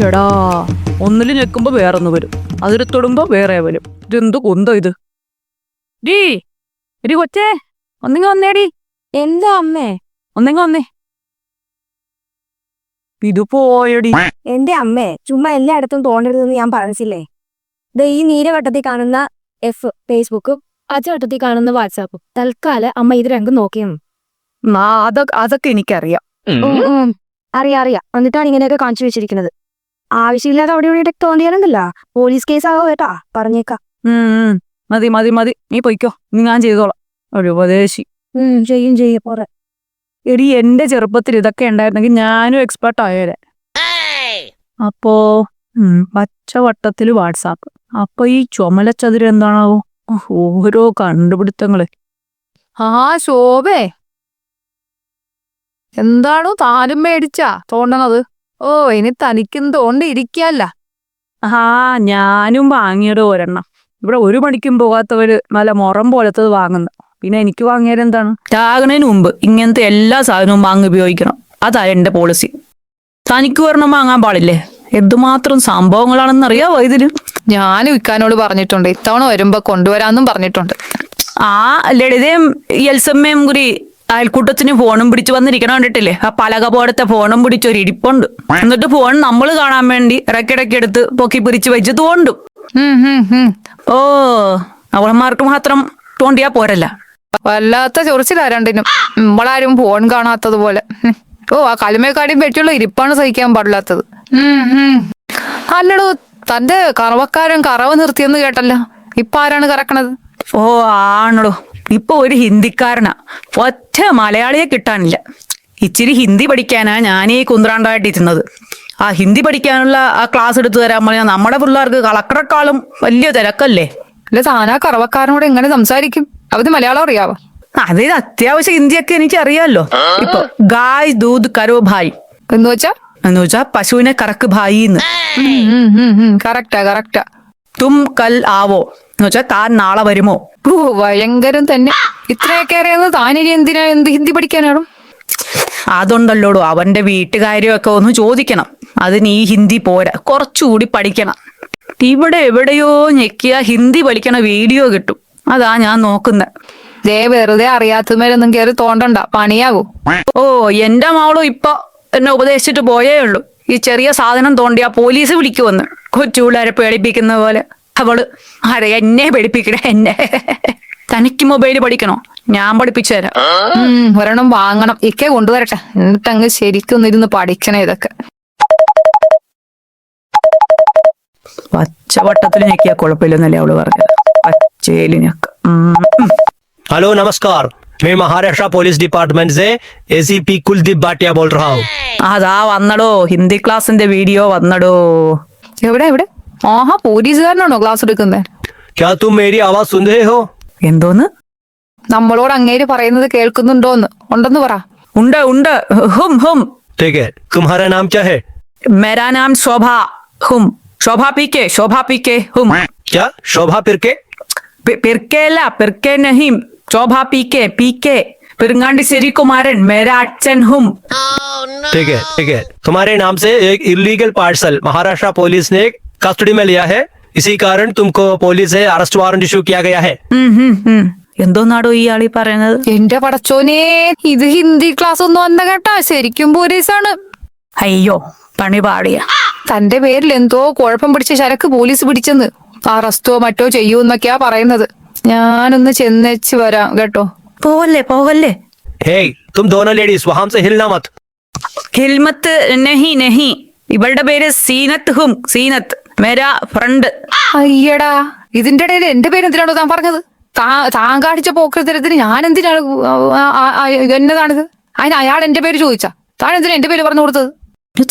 ചേടാ ഒന്നിൽ ഞെക്കുമ്പോ വേറൊന്ന് വരും. അതിൽ തൊടുമ്പോ വേറെ വരും. ഇതെന്ത് കുന്തോ ഇത്? ഡീ എടി കൊച്ചേ ഒന്നിങ്ങ വന്നേടി. എന്താ അമ്മേ? ഒന്നിങ്ങ വന്നേ. ഇത് പോയടി. എന്റെ അമ്മേ ചുമ്മാ എല്ലായിടത്തും തോന്നരുതെന്ന് ഞാൻ പറഞ്ഞില്ലേ? ദേ ഈ നീലവട്ടത്തിൽ കാണുന്ന എഫ് ഫേസ്ബുക്കും പച്ചവട്ടത്തിൽ കാണുന്ന വാട്സാപ്പും തൽക്കാലം അമ്മ ഇത് രംഗം നോക്കിയാണ് അതൊക്കെ എനിക്കറിയാം. അറിയാം അറിയാം. എന്നിട്ടാണ് ഇങ്ങനെയൊക്കെ കാണിച്ചു വെച്ചിരിക്കുന്നത്. ആവശ്യമില്ലാതെ അവിടെ ഇവിടെ തോന്നിയാലെന്നല്ല പോലീസ് കേസ് ആകോ കേട്ടാ പറഞ്ഞേക്കാം. മതി മതി മതി. നീ പൊയ്ക്കോ. നീ ഞാൻ ചെയ്തോളാം. ഒരു ഉപദേശി. ചെയ്യും ചെയ്യും. പോറെ എടി എന്റെ ചെറുപ്പത്തിൽ ഇതൊക്കെ ഉണ്ടായിരുന്നെങ്കിൽ ഞാനും എക്സ്പെർട്ട് ആയേരെ അപ്പോ പച്ചവട്ടത്തിൽ പച്ചവട്ടത്തിൽ വാട്സാപ്പ്. അപ്പൊ ഈ ചുമലച്ചതിര് എന്താണാവോ? ഓരോ കണ്ടുപിടുത്തങ്ങൾ. ആ ശോഭേ. എന്താണോ താനും മേടിച്ചാ തോന്നണത്? ഓ ഇനി തനിക്കും തോണ്ടിയിരിക്കല്ല ആ ഞാനും വാങ്ങിയത് ഒരെണ്ണം. ഇവിടെ ഒരു മണിക്കും പോകാത്തവര് നല്ല മുറം പോലത്തത് വാങ്ങുന്നു. പിന്നെ എനിക്ക് വാങ്ങിയത് എന്താണ്? ചാകണതിന് മുമ്പ് ഇങ്ങനത്തെ എല്ലാ സാധനവും വാങ്ങി ഉപയോഗിക്കണം. അതാ എന്റെ പോളിസി തനിക്ക് ഒരെണ്ണം വാങ്ങാൻ പാടില്ലേ? എന്തുമാത്രം സംഭവങ്ങളാണെന്ന് അറിയാവോ ഇതിൽ? ഞാനും ഇക്കാനോട് പറഞ്ഞിട്ടുണ്ട്. ഇത്തവണ വരുമ്പോ കൊണ്ടുവരാന്നും പറഞ്ഞിട്ടുണ്ട്. ആ ലളിതയും എൽസമ്മയും കൂടി അയൽക്കൂട്ടത്തിന് ഫോണും പിടിച്ചു വന്നിരിക്കണം കണ്ടിട്ടില്ലേ? ആ പലക പോലത്തെ ഫോണും പിടിച്ച് ഒരു ഇരിപ്പുണ്ട് എന്നിട്ട് ഫോൺ നമ്മൾ കാണാൻ വേണ്ടി ഇടയ്ക്കിടയ്ക്ക് എടുത്ത് പൊക്കി പിരിച്ച് വെച്ച് തോണ്ടും. ഓ അവളന്മാർക്ക് മാത്രം തോണ്ടിയാ പോരല്ല. വല്ലാത്ത ചൊറിച്ചിലാ രണ്ടിനും. നമ്മളാരും ഫോൺ കാണാത്തതുപോലെ. ഓ ആ കലുമേക്കാടിയും പറ്റിയുള്ള ഇരിപ്പാണ് സഹിക്കാൻ പാടില്ലാത്തത്. അല്ലടോ തന്റെ കറവക്കാരൻ കറവ് നിർത്തിയെന്ന് കേട്ടല്ലോ. ഇപ്പൊ ആരാണ് കറക്കണത്? ഓ ആണല്ലോ ഇപ്പൊ ഒരു ഹിന്ദിക്കാരനാ. ഒറ്റ മലയാളിയെ കിട്ടാനില്ല. ഇച്ചിരി ഹിന്ദി പഠിക്കാനാ ഞാനീ കുന്ത്രാണ്ടായിട്ട് ഇരുന്നത് ആ ഹിന്ദി പഠിക്കാനുള്ള ആ ക്ലാസ് എടുത്തു തരാൻ പറഞ്ഞാൽ നമ്മുടെ പിള്ളേർക്ക് കളക്ടറെക്കാളും വലിയ തിരക്കല്ലേ? അല്ല താനാ കറവക്കാരനോട് എങ്ങനെ സംസാരിക്കും? അവർ മലയാളം അറിയാവോ? അതായത് അത്യാവശ്യം ഹിന്ദിയൊക്കെ എനിക്ക് അറിയാമല്ലോ ഇപ്പൊ ഗായ് ദൂത് കരോ ഭായ്. എന്ന് വെച്ചാ? എന്ന് വെച്ചാ പശുവിനെ കറക്ക് ഭായി എന്ന് കറക്റ്റാ കറക്റ്റാ. തും കൽ ആവോ. എന്ന് വെച്ചാൽ താൻ നാളെ വരുമോ? ഓ ഭയങ്കരം തന്നെ. ഇത്രയൊക്കെ അറിയാവുന്ന താനിനി എന്തിനാ എന്ത് ഹിന്ദി പഠിക്കാനാണ്? അതുണ്ടല്ലോടോ അവന്റെ വീട്ടുകാര്യമൊക്കെ ഒന്ന് ചോദിക്കണം. അതിന് ഈ ഹിന്ദി പോരാ. കുറച്ചുകൂടി പഠിക്കണം. ഇവിടെ എവിടെയോ ഞെക്കിയ ഹിന്ദി പഠിക്കണ വീഡിയോ കിട്ടും. അതാ ഞാൻ നോക്കുന്നത് ദേ വെറുതെ അറിയാത്തമേലൊന്നും കയറി തോണ്ടണ്ട. പണിയാകൂ ഓ എന്റെ മാളും ഇപ്പൊ എന്നെ ഉപദേശിച്ചിട്ട് പോയേ ഉള്ളൂ. ഈ ചെറിയ സാധനം തോണ്ടിയാ പോലീസ് വിളിക്കുമെന്ന് കൊച്ചുപിള്ളേരെ പേടിപ്പിക്കുന്ന പോലെ. അവള് ആരെ എന്നെ പേടിപ്പിക്കണേ എന്നെ തനിക്ക് മൊബൈൽ പഠിക്കണോ ഞാൻ പഠിപ്പിച്ചു തരാം ഉം, ഒരെണ്ണം വാങ്ങണം ഇക്കെ കൊണ്ടുവരട്ടെ എന്നിട്ട് അങ്ങ് ശരിക്കും ഇരുന്ന് പഠിക്കണേ ഇതൊക്കെ പച്ചവട്ടത്തിൽ ഞെക്കിയാ കുഴപ്പമില്ലെന്നല്ലേ അവള് പറഞ്ഞത് പച്ചയില് ഞെക്ക ഉം, ഉം. हेलो नमस्कार मैं महाराष्ट्र पुलिस डिपार्टमेंट से एसीपी कुलदीप भाटिया बोल रहा हूँ അതാ വന്നടോ ഹിന്ദി ക്ലാസിന്റെ വീഡിയോ വന്നടോ എവിടെ എവിടെ ആഹാ പോലീസുകാരനാണോ ക്ലാസ് എടുക്കുന്നത് क्या तुम मेरी आवाज सुन रहे हो എന്തോന്ന് നമ്മളോട് അങ്ങേര് പറയുന്നത് കേൾക്കുന്നുണ്ടോന്ന് ഉണ്ടെന്ന് പറ ഉണ്ട് ഉണ്ട് ഹും ഹും ठीक है तुम्हारा नाम क्या है മേരാ നാം ശോഭ ഹും Shobha P K Shobha P K ഹും क्या शोभा पिरके പി- പിർക്കെ അല്ല പിർക്കെ നഹീം Shobha P K P K Pirangandi Sarikumaran മേരാ അച്ഛൻ ഹും ठीक है ठीक है तुम्हारे नाम से एक इलीगल पार्सल महाराष्ट्र पुलिस ने कस्टडी में लिया है इसी कारण तुमको पुलिस से अरेस्ट वारंट इशू किया गया है ഉം, ഉം, ഉം. എന്തോന്നാടോ ഈ ആളീ പറയുന്നത് എന്റെ പടച്ചോനെ ഇത് ഹിന്ദി ക്ലാസ് ഒന്നും വന്ന കേട്ടാ ശരിക്കും പോലീസാണ് അയ്യോ പണി പാടിയ തന്റെ പേരിൽ എന്തോ കുഴപ്പം പിടിച്ച ചരക്ക് പോലീസ് പിടിച്ചെന്ന് അറസ്റ്റോ മറ്റോ ചെയ്യൂന്നൊക്കെയാ പറയുന്നത് ഞാനൊന്ന് ചെന്നേച്ച് വരാം കേട്ടോ പോവല്ലേ പോവല്ലേ हे तुम दोनों लेडीज वहां से हिलना मत ഹിൽമത്ത് നഹി നഹി ഇവളുടെ പേര് സീനത്ത് ഹും സീനത്ത് മേരാ ഫ്രണ്ട് അയ്യടാ ഇതിന്റെ ഇടയിൽ എന്റെ പേര് എന്തിനാണോ താൻ പറഞ്ഞത് താ താൻ കാണിച്ച പോക്കരത്തരത്തിന് ഞാൻ എന്തിനാണ് ആ- ആ- ആ- എന്നതാണിത് അതിന് അയാൾ എന്റെ പേര് ചോദിച്ചാ താൻ എന്തിനാ എന്റെ പേര് പറഞ്ഞു കൊടുത്തത്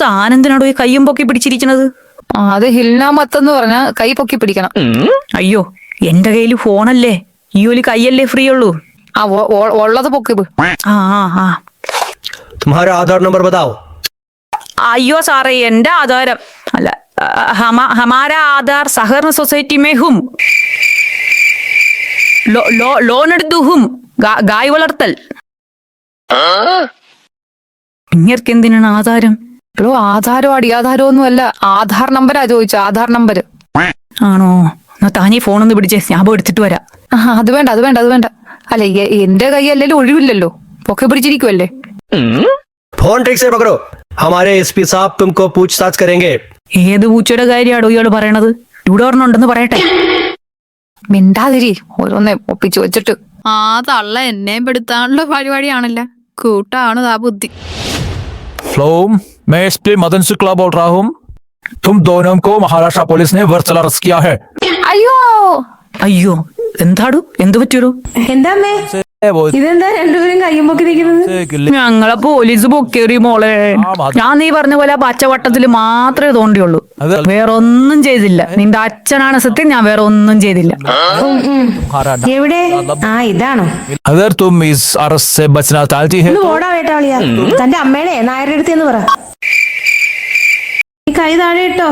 താനെന്തിനാടോ ഈ കയ്യും പൊക്കി പിടിച്ചിരിക്കണത് ആ, അത് ഹിൽനാമത്തെന്ന് പറഞ്ഞ കൈ പൊക്കി പിടിക്കണം അയ്യോ എന്റെ കയ്യിൽ ഫോണല്ലേ ഈ ഒരു കൈയല്ലേ ഫ്രീ ഉള്ളൂ ആ ഒ- ഒ- ഉള്ളത് പൊക്കി പി- ആ ആ ആ तुम्हारा आधार नंबर बताओ അയ്യോ സാറേ എന്റെ ആധാരം അല്ല ആ, ഹമ- ഹമാര ആധാർ സഹകരണ സൊസൈറ്റി മേ ഹും. ലോൺ എടുത്തു ഹും ഗായ് വളർത്തൽ. ഇങ്ങർക്ക് എന്തിനാണ് ആധാരം? ഇപ്പോ ആധാരോ അടിയാധാരോ ഒന്നും അല്ല ആധാർ നമ്പരാ ചോദിച്ചു ആധാർ നമ്പർ ആണോ? എന്നാ ഫോൺ ഒന്ന് പിടിച്ചേ ഞാൻ പോയി എടുത്തിട്ട് വരാം. അത് വേണ്ട അത് വേണ്ട അത് വേണ്ട. അല്ല എന്റെ കൈ അല്ലെങ്കിലും ഒഴിവില്ലല്ലോ. പൊക്കെ പിടിച്ചിരിക്കുവല്ലേ? ഫോൺ ടേക്സ് പകരോ ഹമാരെ എസ് പി സാബ് തുമക്കോ പൂച്ച്താച്ച് കരേങ്കേ. ഏത് പൂച്ചയുടെ കാര്യമാടോ ഇയാള് പറയണത് ഇവിടെ ഒരെണ്ണം ഉണ്ടെന്ന് പറയട്ടെ മിണ്ടാതിരി ഓരോന്നെ ഒപ്പിച്ചു വെച്ചിട്ട് ആ തള്ള എന്നെയും പെടുത്താനുള്ള പരിപാടിയാണല്ലോ കൂട്ടാണ് ആ ബുദ്ധി फ्लोम मैं एसपी मदन शुक्ला बोल रहा हूँ तुम दोनों को महाराष्ट्र पुलिस ने वर्चल अरेस्ट किया है അയ്യോ അയ്യോ എന്താടോ എന്ത് പറ്റിയടോ എന്താ അമ്മേ वो ഇതെന്താ രണ്ടുപേരും നിൽക്കുന്നത്? ഞങ്ങളെ പോലീസ് പൊക്കേറി മോളെ. ഞാൻ നീ പറഞ്ഞ പോലെ പച്ചവട്ടത്തിൽ മാത്രമേ തോണ്ടിയുള്ളൂ. വേറെ ഒന്നും ചെയ്തില്ല. നിന്റെ അച്ഛനാണ് സത്യം ഞാൻ വേറെ ഒന്നും ചെയ്തില്ല എവിടെ? ആ തന്റെ അമ്മയുടെ എന്ന് പറ. കൈ താഴെ ഇട്ടോ.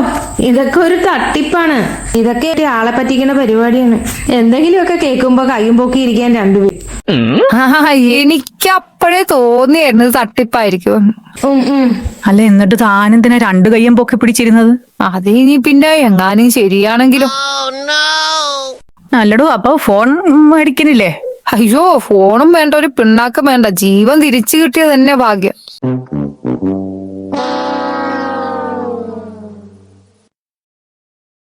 ഇതൊക്കെ ഒരു തട്ടിപ്പാണ്. ഇതൊക്കെ ആളെ പറ്റിക്കുന്ന പരിപാടിയാണ്. എന്തെങ്കിലുമൊക്കെ കേൾക്കുമ്പോ കയ്യും പൊക്കി ഇരിക്കാൻ രണ്ടുപേരും. എനിക്ക് അപ്പോഴേ തോന്നിയായിരുന്നു തട്ടിപ്പായിരിക്കും. അല്ല എന്നിട്ട് താനെന്തിനാ രണ്ടു കയ്യും പൊക്കി പിടിച്ചിരുന്നത്? അത് ഇനി പിന്നെ എങ്ങാനും ശരിയാണെങ്കിലും. നല്ലടോ അപ്പൊ ഫോൺ മേടിക്കണില്ലേ? അയ്യോ ഫോണും വേണ്ട ഒരു പിണ്ണാക്കും വേണ്ട. ജീവൻ തിരിച്ചു കിട്ടിയത് തന്നെ ഭാഗ്യം.